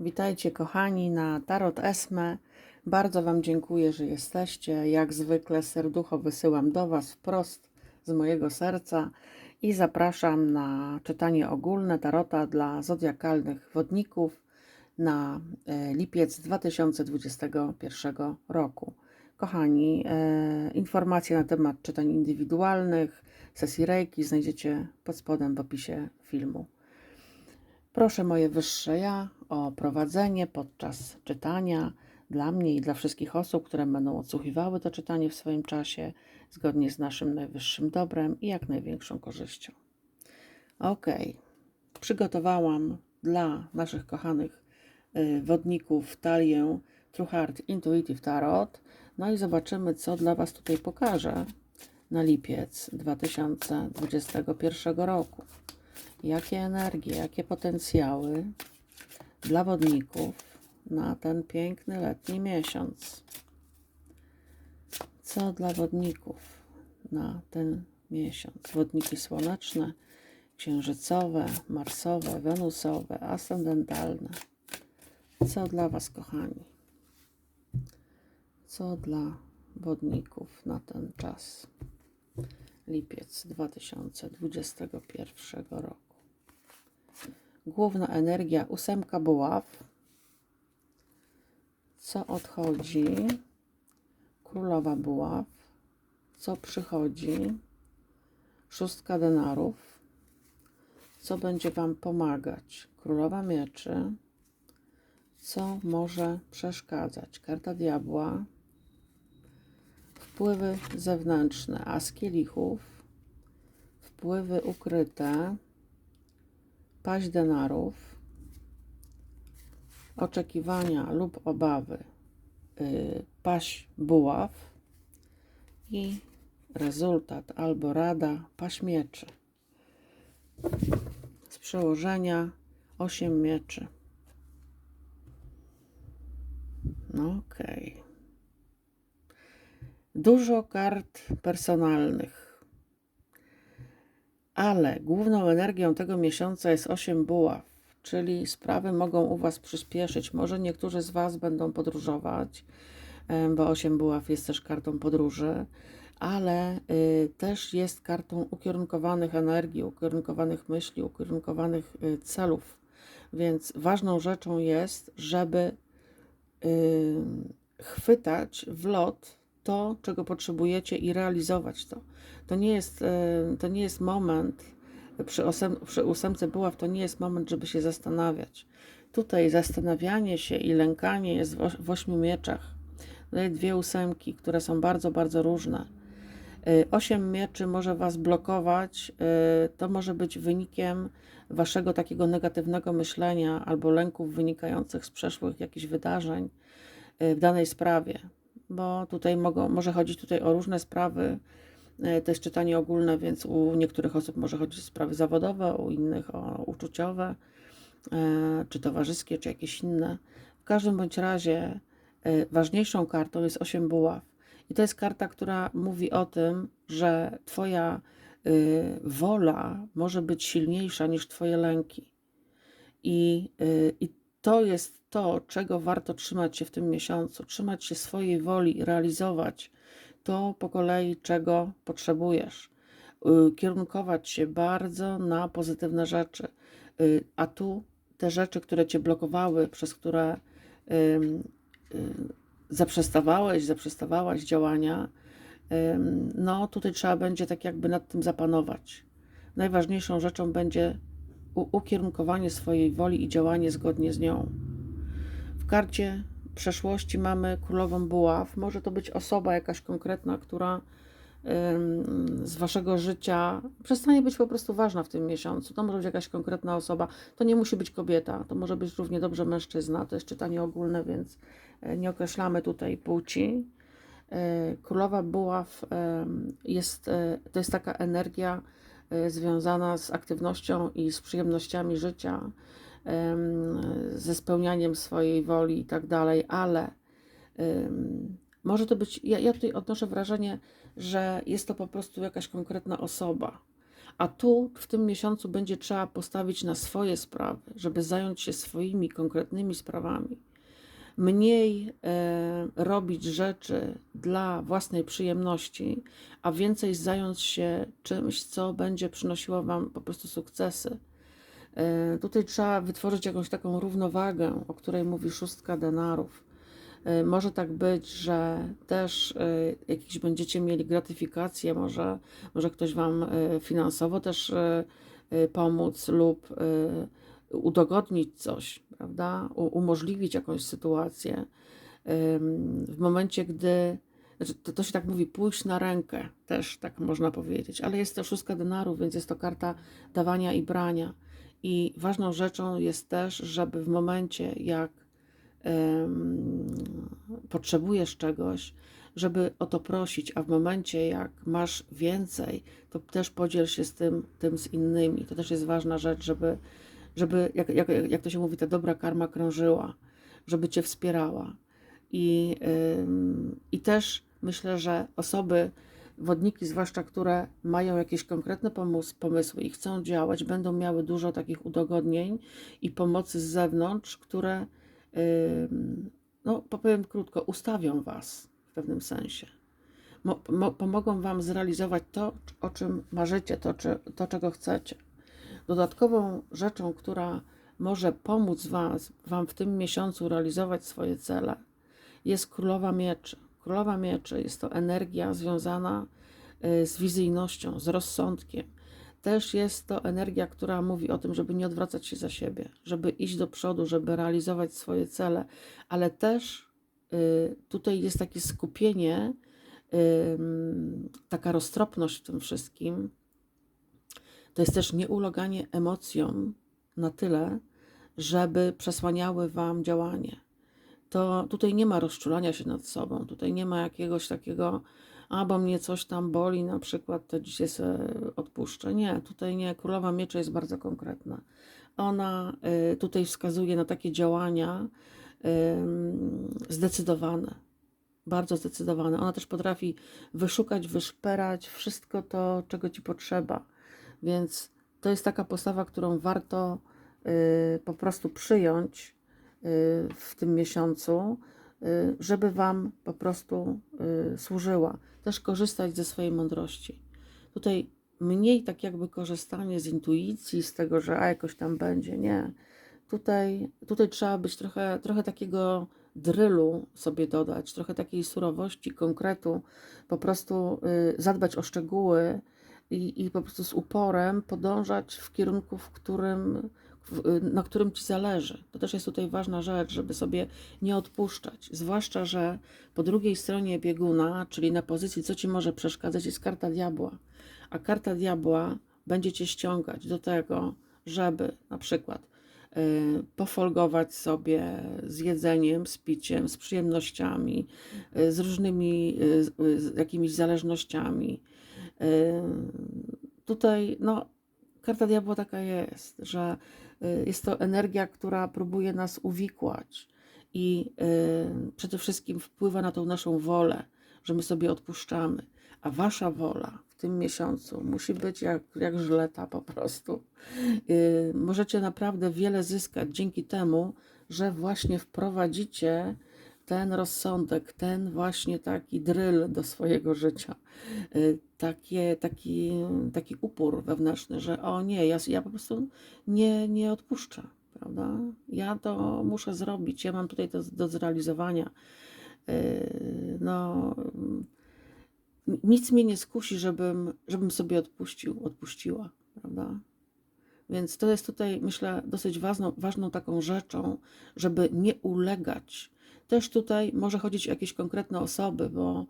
Witajcie kochani na Tarot Esme. Bardzo Wam dziękuję, że jesteście. Jak zwykle serducho wysyłam do Was wprost z mojego serca i zapraszam na czytanie ogólne Tarota dla zodiakalnych wodników na e, lipiec 2021 roku. Kochani, e, informacje na temat czytań indywidualnych, sesji Reiki znajdziecie pod spodem w opisie filmu. Proszę moje wyższe ja o prowadzenie podczas czytania dla mnie i dla wszystkich osób, które będą odsłuchiwały to czytanie w swoim czasie, zgodnie z naszym najwyższym dobrem i jak największą korzyścią. Ok, przygotowałam dla naszych kochanych y, wodników talię True Heart Intuitive Tarot. No i zobaczymy, co dla Was tutaj pokażę na lipiec 2021 roku jakie energie, jakie potencjały dla wodników na ten piękny letni miesiąc. Co dla wodników na ten miesiąc? Wodniki słoneczne, księżycowe, marsowe, wenusowe, ascendentalne. Co dla Was, kochani? Co dla wodników na ten czas? Lipiec 2021 roku. Główna energia ósemka buław. Co odchodzi? Królowa buław. Co przychodzi? Szóstka denarów. Co będzie Wam pomagać? Królowa mieczy. Co może przeszkadzać? Karta diabła. Wpływy zewnętrzne. As kielichów. Wpływy ukryte paść denarów, oczekiwania lub obawy, yy, paść buław i rezultat albo rada paść mieczy. Z przełożenia 8 mieczy. No okej. Okay. Dużo kart personalnych ale główną energią tego miesiąca jest 8 buław, czyli sprawy mogą u Was przyspieszyć. Może niektórzy z Was będą podróżować, bo 8 buław jest też kartą podróży, ale y, też jest kartą ukierunkowanych energii, ukierunkowanych myśli, ukierunkowanych y, celów. Więc ważną rzeczą jest, żeby y, chwytać w lot to, czego potrzebujecie i realizować to. To nie jest, e, to nie jest moment, przy, osem, przy ósemce buław to nie jest moment, żeby się zastanawiać. Tutaj zastanawianie się i lękanie jest w, ośmiu mieczach. Tutaj dwie ósemki, które są bardzo, bardzo różne. E, osiem mieczy może Was blokować. E, to może być wynikiem Waszego takiego negatywnego myślenia albo lęków wynikających z przeszłych jakichś wydarzeń w danej sprawie bo tutaj mogą, może chodzić tutaj o różne sprawy. E, to jest czytanie ogólne, więc u niektórych osób może chodzić o sprawy zawodowe, u innych o uczuciowe, e, czy towarzyskie, czy jakieś inne. W każdym bądź razie e, ważniejszą kartą jest 8 buław. I to jest karta, która mówi o tym, że Twoja wola może być silniejsza niż Twoje lęki. I, i to jest to, czego warto trzymać się w tym miesiącu. Trzymać się swojej woli realizować to po kolei, czego potrzebujesz. Y, kierunkować się bardzo na pozytywne rzeczy. Y, a tu te rzeczy, które cię blokowały, przez które y, zaprzestawałeś, zaprzestawałaś działania, no tutaj trzeba będzie tak jakby nad tym zapanować. Najważniejszą rzeczą będzie ukierunkowanie swojej woli i działanie zgodnie z nią. Karcie przeszłości mamy królową buław. Może to być osoba jakaś konkretna, która z waszego życia przestanie być po prostu ważna w tym miesiącu. To może być jakaś konkretna osoba, to nie musi być kobieta, to może być równie dobrze mężczyzna. To jest czytanie ogólne, więc e, nie określamy tutaj płci. E, królowa buław jest, e, to jest taka energia, związana z aktywnością i z przyjemnościami życia, ze spełnianiem swojej woli i tak dalej, ale może to być, ja, ja tutaj odnoszę wrażenie, że jest to po prostu jakaś konkretna osoba, A tu w tym miesiącu będzie trzeba postawić na swoje sprawy, żeby zająć się swoimi konkretnymi sprawami. Mniej e, robić rzeczy dla własnej przyjemności, a więcej zająć się czymś, co będzie przynosiło Wam po prostu sukcesy. E, tutaj trzeba wytworzyć jakąś taką równowagę, o której mówi szóstka denarów. E, może tak być, że też e, jakieś będziecie mieli gratyfikacje, może, może ktoś Wam finansowo też pomóc lub udogodnić coś, prawda? Umożliwić jakąś sytuację. W momencie, gdy znaczy to, to się tak mówi, pójść na rękę, też tak można powiedzieć, ale jest to szóstka denarów, więc jest to karta dawania i brania. I ważną rzeczą jest też, żeby w momencie, jak potrzebujesz czegoś, żeby o to prosić, a w momencie, jak masz więcej, to też podziel się z tym, tym z innymi. To też jest ważna rzecz, żeby, żeby jak, jak, jak to się mówi, ta dobra karma krążyła, żeby cię wspierała. I, I też myślę, że osoby, wodniki, zwłaszcza które mają jakieś konkretne pomysł, pomysły i chcą działać, będą miały dużo takich udogodnień i pomocy z zewnątrz, które, no powiem krótko, ustawią Was w pewnym sensie. Mo, mo, pomogą Wam zrealizować to, o czym marzycie, to, czy, to czego chcecie. Dodatkową rzeczą, która może pomóc was, Wam w tym miesiącu realizować swoje cele, jest Królowa Mieczy. Królowa Mieczy jest to energia związana y, z wizyjnością, z rozsądkiem. Też jest to energia, która mówi o tym, żeby nie odwracać się za siebie, żeby iść do przodu, żeby realizować swoje cele, ale też y, tutaj jest takie skupienie, taka roztropność w tym wszystkim. To jest też nieuloganie emocjom na tyle, żeby przesłaniały Wam działanie to tutaj nie ma rozczulania się nad sobą, tutaj nie ma jakiegoś takiego, a bo mnie coś tam boli, na przykład, to dzisiaj sobie odpuszczę. Nie, tutaj nie. Królowa Mieczy jest bardzo konkretna. Ona y, tutaj wskazuje na takie działania zdecydowane, bardzo zdecydowane. Ona też potrafi wyszukać, wyszperać wszystko to, czego ci potrzeba. Więc to jest taka postawa, którą warto y, po prostu przyjąć w tym miesiącu, y, żeby Wam po prostu y, służyła. Też korzystać ze swojej mądrości. Tutaj mniej tak jakby korzystanie z intuicji, z tego, że a jakoś tam będzie. Nie. Tutaj, tutaj trzeba być trochę, trochę takiego drylu sobie dodać, trochę takiej surowości, konkretu, po prostu y, zadbać o szczegóły i, i po prostu z uporem podążać w kierunku, w którym, y, na którym ci zależy. To też jest tutaj ważna rzecz, żeby sobie nie odpuszczać. Zwłaszcza, że po drugiej stronie bieguna, czyli na pozycji, co ci może przeszkadzać, jest karta diabła. A karta diabła będzie cię ściągać do tego, żeby na przykład y, pofolgować sobie z jedzeniem, z piciem, z przyjemnościami, y, z różnymi y, z- y, jakimiś zależnościami. Y, Tutaj, no, karta diabła taka jest, że y, jest to energia, która próbuje nas uwikłać i y, przede wszystkim wpływa na tą naszą wolę, że my sobie odpuszczamy. A wasza wola w tym miesiącu musi być jak, jak żleta po prostu. Y, Możecie naprawdę wiele zyskać dzięki temu, że właśnie wprowadzicie ten rozsądek, ten właśnie taki dryl do swojego życia, Y, takie, taki, taki upór wewnętrzny, że o nie, ja, ja po prostu nie, nie odpuszczę, prawda? Ja to muszę zrobić, ja mam tutaj to do zrealizowania. Y, No, nic mnie nie skusi, żebym, żebym sobie odpuścił, odpuściła, prawda? Więc to jest tutaj, myślę, dosyć ważną, ważną taką rzeczą, żeby nie ulegać. Też tutaj może chodzić o jakieś konkretne osoby, bo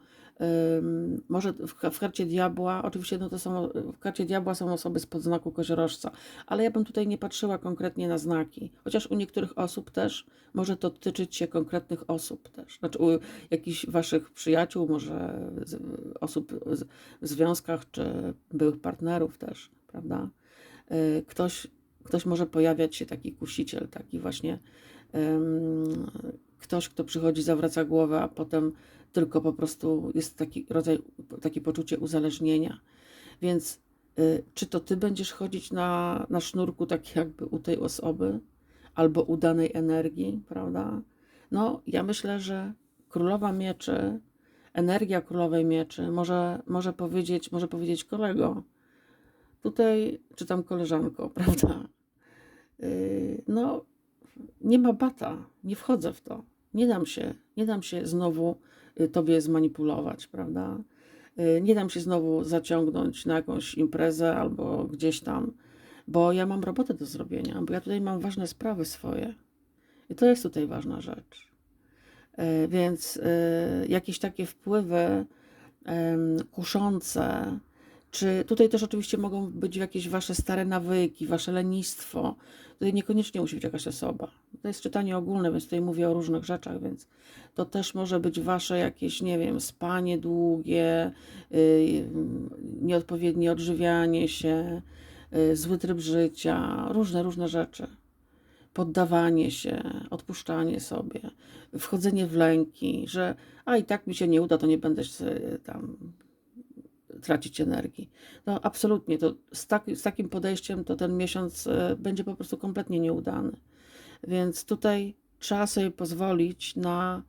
może w, karcie diabła, oczywiście no to są, w karcie diabła są osoby spod znaku koziorożca, ale ja bym tutaj nie patrzyła konkretnie na znaki, chociaż u niektórych osób też może to dotyczyć się konkretnych osób też, znaczy u jakichś waszych przyjaciół, może z, osób z, w związkach, czy byłych partnerów też, prawda? y, ktoś, ktoś może pojawiać się taki kusiciel, taki właśnie ktoś, kto przychodzi, zawraca głowę, a potem tylko po prostu jest taki rodzaj, takie poczucie uzależnienia. Więc y, czy to ty będziesz chodzić na, na sznurku tak jakby u tej osoby, albo u danej energii, prawda? No, ja myślę, że królowa mieczy, energia królowej mieczy może, może powiedzieć, może powiedzieć kolego, tutaj, czy tam koleżanko, prawda? Yy, no, nie ma bata, nie wchodzę w to. Nie dam się, nie dam się znowu y, tobie zmanipulować, prawda? Y, Nie dam się znowu zaciągnąć na jakąś imprezę albo gdzieś tam, bo ja mam robotę do zrobienia, bo ja tutaj mam ważne sprawy swoje. I to jest tutaj ważna rzecz. E, Więc jakieś takie wpływy kuszące, czy tutaj też oczywiście mogą być jakieś wasze stare nawyki, wasze lenistwo. Tutaj niekoniecznie musi być jakaś osoba. To jest czytanie ogólne, więc tutaj mówię o różnych rzeczach, więc to też może być wasze jakieś, nie wiem, spanie długie, y, nieodpowiednie odżywianie się, y, zły tryb życia, różne, różne rzeczy poddawanie się, odpuszczanie sobie, wchodzenie w lęki, że a i tak mi się nie uda, to nie będę się tam tracić energii. No absolutnie, to z, tak, z takim podejściem to ten miesiąc e, będzie po prostu kompletnie nieudany. Więc tutaj trzeba sobie pozwolić na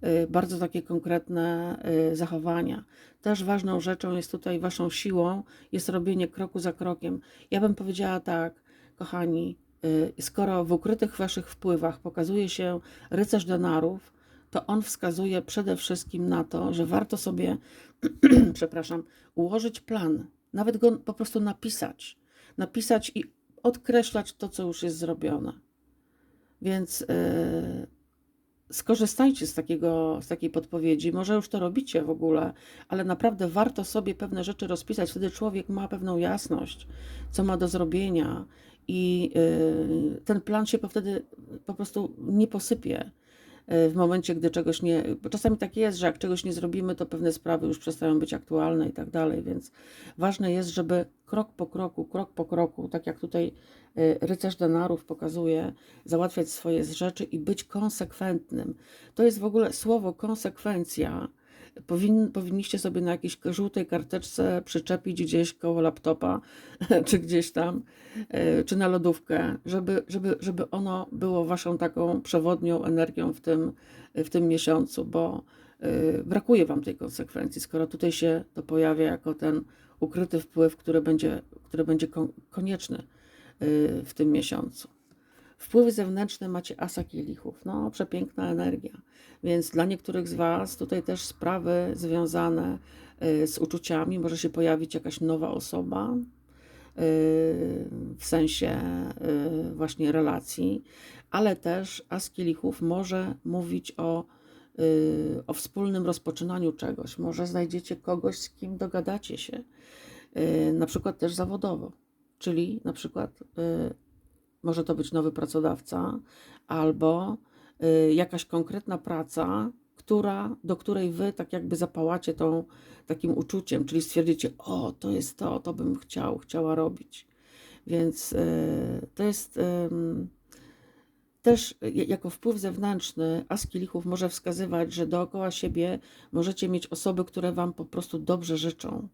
e, bardzo takie konkretne e, zachowania. Też ważną rzeczą jest tutaj, waszą siłą jest robienie kroku za krokiem. Ja bym powiedziała tak, kochani, skoro w ukrytych waszych wpływach pokazuje się rycerz denarów, to on wskazuje przede wszystkim na to, że warto sobie, przepraszam, ułożyć plan, nawet go po prostu napisać. Napisać i odkreślać to, co już jest zrobione. Więc yy, skorzystajcie z, takiego, z takiej podpowiedzi. Może już to robicie w ogóle, ale naprawdę warto sobie pewne rzeczy rozpisać. Wtedy człowiek ma pewną jasność, co ma do zrobienia, i y, ten plan się po wtedy po prostu nie posypie w momencie, gdy czegoś nie. Bo czasami tak jest, że jak czegoś nie zrobimy, to pewne sprawy już przestają być aktualne i tak dalej. Więc ważne jest, żeby krok po kroku, krok po kroku, tak jak tutaj y, rycerz denarów pokazuje, załatwiać swoje rzeczy i być konsekwentnym. To jest w ogóle słowo konsekwencja powin, powinniście sobie na jakiejś żółtej karteczce przyczepić gdzieś koło laptopa, czy gdzieś tam, e, czy na lodówkę, żeby, żeby, żeby ono było waszą taką przewodnią energią w tym, w tym miesiącu, bo e, brakuje wam tej konsekwencji, skoro tutaj się to pojawia jako ten ukryty wpływ, który będzie, który będzie konieczny e, w tym miesiącu. Wpływy zewnętrzne macie asa kielichów. No, przepiękna energia. Więc dla niektórych z Was tutaj też sprawy związane y, z uczuciami. Może się pojawić jakaś nowa osoba y, w sensie y, właśnie relacji, ale też as kielichów może mówić o, o wspólnym rozpoczynaniu czegoś. Może znajdziecie kogoś, z kim dogadacie się, na przykład też zawodowo. Czyli na przykład może to być nowy pracodawca albo y, jakaś konkretna praca, która, do której wy tak jakby zapałacie tą takim uczuciem, czyli stwierdzicie, o, to jest to, to bym chciał, chciała robić. Więc y, to jest też jako wpływ zewnętrzny as kielichów może wskazywać, że dookoła siebie możecie mieć osoby, które wam po prostu dobrze życzą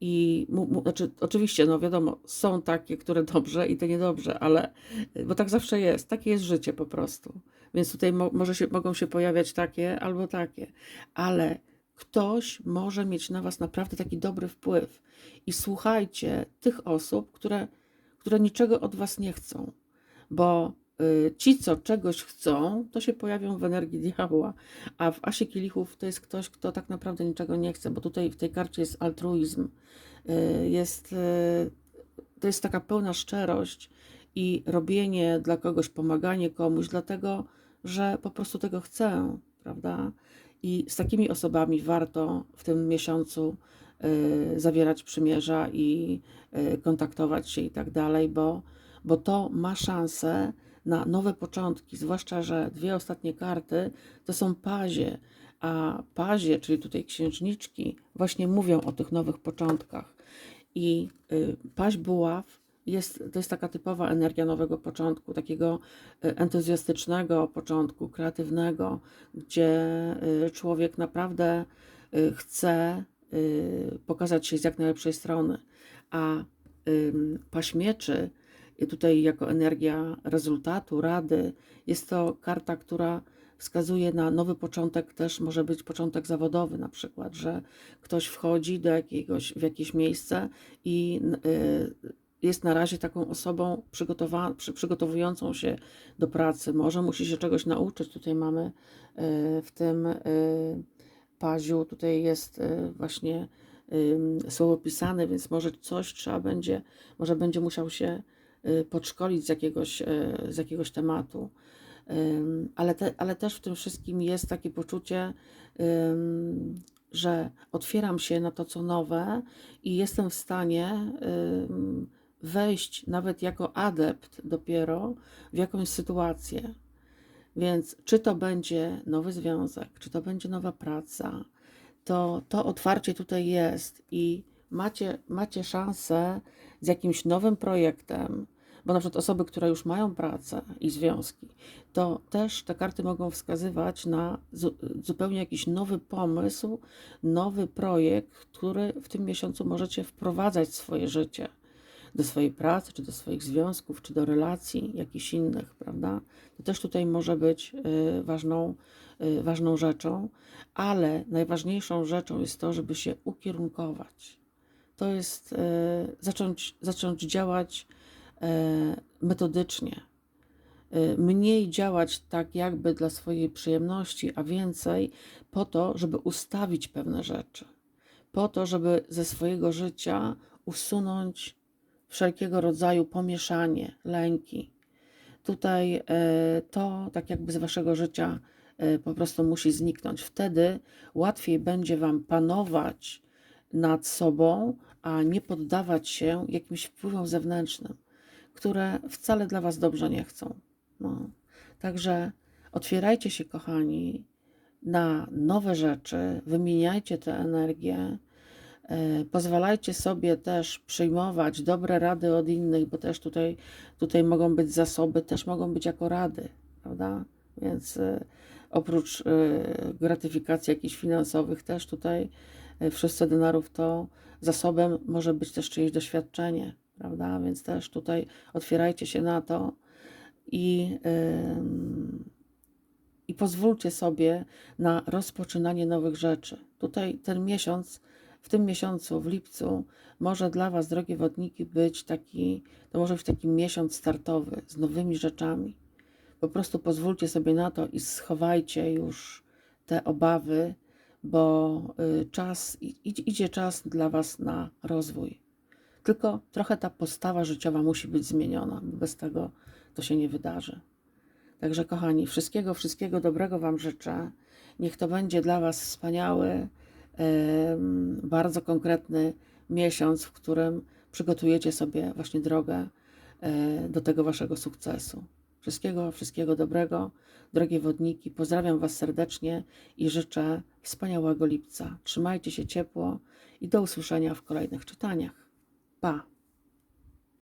i mu, mu, znaczy, oczywiście, no wiadomo, są takie, które dobrze i te niedobrze, ale bo tak zawsze jest, takie jest życie po prostu. Więc tutaj mo, może się, mogą się pojawiać takie albo takie, ale ktoś może mieć na Was naprawdę taki dobry wpływ. I słuchajcie tych osób, które, które niczego od Was nie chcą, bo Y, ci, co czegoś chcą, to się pojawią w energii diabła, a w asie kielichów to jest ktoś, kto tak naprawdę niczego nie chce, bo tutaj w tej karcie jest altruizm, y, jest, y, to jest taka pełna szczerość i robienie dla kogoś, pomaganie komuś, dlatego, że po prostu tego chcę, prawda? I z takimi osobami warto w tym miesiącu zawierać przymierza i kontaktować się i tak dalej, bo, bo to ma szansę na nowe początki, zwłaszcza, że dwie ostatnie karty to są pazie, a pazie, czyli tutaj księżniczki, właśnie mówią o tych nowych początkach. I y, paź buław jest, to jest taka typowa energia nowego początku, takiego y, entuzjastycznego początku, kreatywnego, gdzie y, człowiek naprawdę chce pokazać się z jak najlepszej strony. A paśmieczy, i tutaj jako energia rezultatu, rady, jest to karta, która wskazuje na nowy początek, też może być początek zawodowy na przykład, że ktoś wchodzi do jakiegoś, w jakieś miejsce i y, jest na razie taką osobą przygotowa- przy, przygotowującą się do pracy. Może musi się czegoś nauczyć. Tutaj mamy y, w tym y, paziu, tutaj jest właśnie słowo pisane, więc może coś trzeba będzie, może będzie musiał się podszkolić z jakiegoś, y, z jakiegoś tematu. Ale, te, ale też w tym wszystkim jest takie poczucie, że otwieram się na to, co nowe i jestem w stanie wejść nawet jako adept dopiero w jakąś sytuację. Więc czy to będzie nowy związek, czy to będzie nowa praca, to to otwarcie tutaj jest i macie, macie szansę z jakimś nowym projektem, bo na przykład osoby, które już mają pracę i związki, to też te karty mogą wskazywać na zu, zupełnie jakiś nowy pomysł, nowy projekt, który w tym miesiącu możecie wprowadzać w swoje życie do swojej pracy, czy do swoich związków, czy do relacji jakichś innych, prawda? To też tutaj może być y, ważną, y, ważną rzeczą, ale najważniejszą rzeczą jest to, żeby się ukierunkować. To jest y, zacząć, zacząć działać metodycznie. Y, Mniej działać tak jakby dla swojej przyjemności, a więcej po to, żeby ustawić pewne rzeczy. Po to, żeby ze swojego życia usunąć wszelkiego rodzaju pomieszanie, lęki. Tutaj e, to tak jakby z waszego życia e, po prostu musi zniknąć. Wtedy łatwiej będzie wam panować nad sobą, a nie poddawać się jakimś wpływom zewnętrznym, które wcale dla was dobrze nie chcą. No. Także otwierajcie się, kochani, na nowe rzeczy, wymieniajcie tę energię. E, Pozwalajcie sobie też przyjmować dobre rady od innych, bo też tutaj, tutaj mogą być zasoby, też mogą być jako rady, prawda? Więc e, oprócz e, gratyfikacji jakichś finansowych, też tutaj w szóstce denarów to zasobem może być też czyjeś doświadczenie, prawda? Więc też tutaj otwierajcie się na to i, ym, i pozwólcie sobie na rozpoczynanie nowych rzeczy. Tutaj ten miesiąc w tym miesiącu, w lipcu, może dla Was, drogie wodniki, być taki, to może być taki miesiąc startowy z nowymi rzeczami. Po prostu pozwólcie sobie na to i schowajcie już te obawy, bo y, czas, idzie czas dla Was na rozwój. Tylko trochę ta postawa życiowa musi być zmieniona, bo bez tego to się nie wydarzy. Także, kochani, wszystkiego, wszystkiego dobrego Wam życzę. Niech to będzie dla Was wspaniały, bardzo konkretny miesiąc, w którym przygotujecie sobie właśnie drogę e, do tego Waszego sukcesu. Wszystkiego, wszystkiego dobrego, drogie wodniki. Pozdrawiam Was serdecznie i życzę wspaniałego lipca. Trzymajcie się ciepło i do usłyszenia w kolejnych czytaniach. Pa!